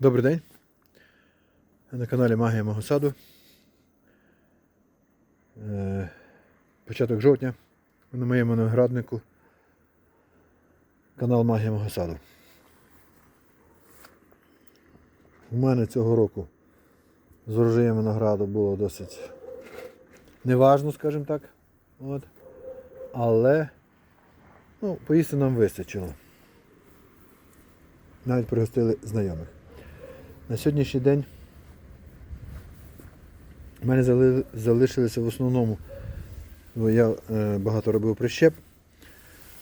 Добрий день. На каналі Магія мого саду. Е, Початок жовтня на моєму винограднику. Канал Магія мого саду. У мене цього року з урожаєм винограду було досить неважно, скажімо так. От. Але ну, поїсти нам вистачило. Навіть пригостили знайомих. На сьогоднішній день в мене залишилися в основному, бо я е, багато робив прищеп.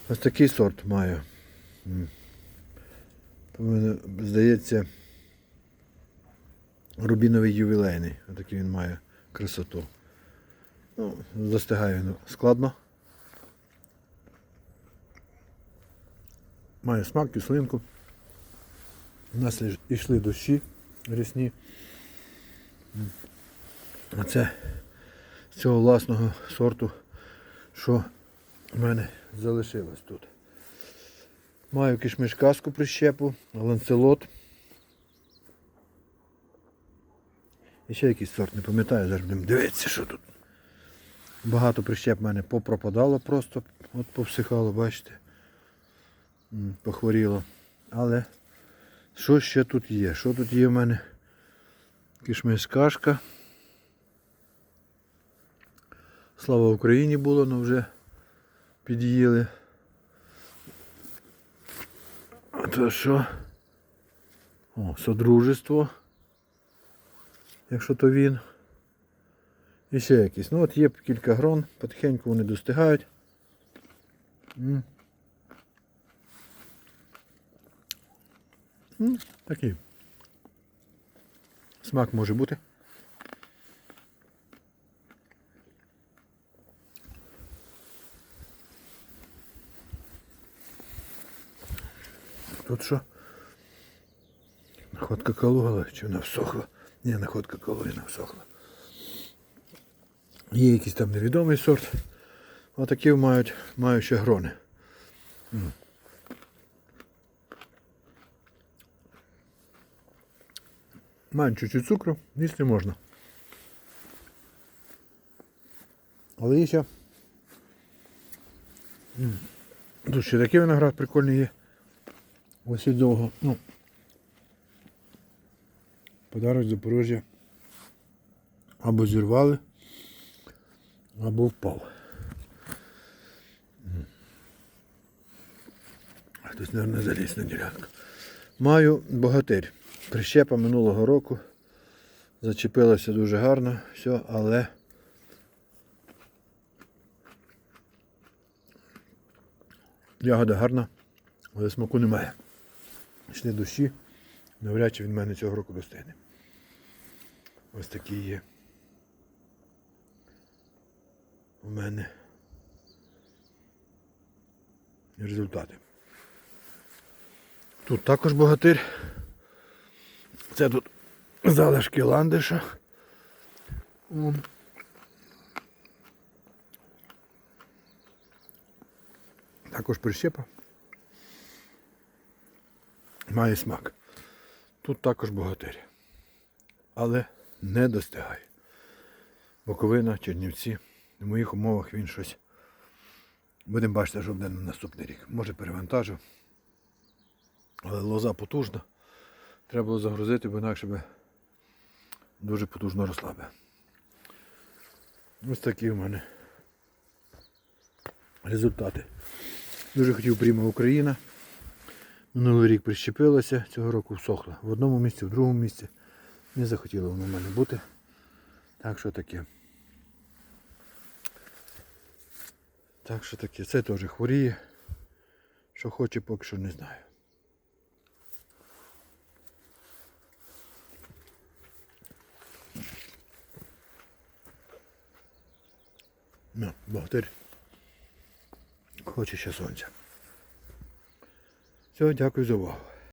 Ось такий сорт маю. Здається, рубіновий ювілейний. Отакий він має красоту. Ну, достигає він складно. Має смак, кислинку. У нас йшли дощі рясні. А це з цього власного сорту, що в мене залишилось тут. Маю кишмиш каску прищепу, ланцелот. І ще якийсь сорт, не пам'ятаю, зараз будемо дивитися, що тут. Багато прищеп в мене попропадало просто, от повсихало, бачите. Похворіло. Але що ще тут є? Що тут є в мене? Кишмиш кашка. Слава Україні було, але вже під'їли. А то що? О, содружество. Якщо то він. І ще якісь. Ну от є кілька грон, потихеньку вони достигають. Такий. Смак може бути. Тут що? Находка калугала, чи вона всохла? Ні, находка калуги не всохла. Є якийсь там невідомий сорт. Отакі мають, мають ще грони. М. Мають чуть-чуть цукру, їсти можна. Але є ще. Тут ще такий виноград прикольний є. Ось і довго. Ну, подарок Запорожжя. Або зірвали, або впав. Хтось, мабуть, заліз на ділянку. Маю богатирь. Прищепа минулого року. Зачепилася дуже гарно, все, але ягода гарна, але смаку немає. Йшли дощі, навряд чи він мене цього року достигне. Ось такі є. У мене результати. Тут також богатир. Це тут залишки ландиша. Також прищепа. Має смак. Тут також богатир. Але не достигає. Боковина, Чернівці. В моїх умовах він щось. Будемо бачити, що буде на наступний рік. Може перевантажив. Але лоза потужна. Треба було загрузити, бо інакше би дуже потужно росла би. Ось такі в мене результати. Дуже хотів прямо Україна. Минулий рік прищепилося, цього року всохла. В одному місці, в другому місці. Не захотіло воно в мене бути. Так що таке. Так що таке. Це теж хворіє. Що хоче, поки що не знаю. Ну, богатир. Хоче ще сонця. Все, дякую за увагу.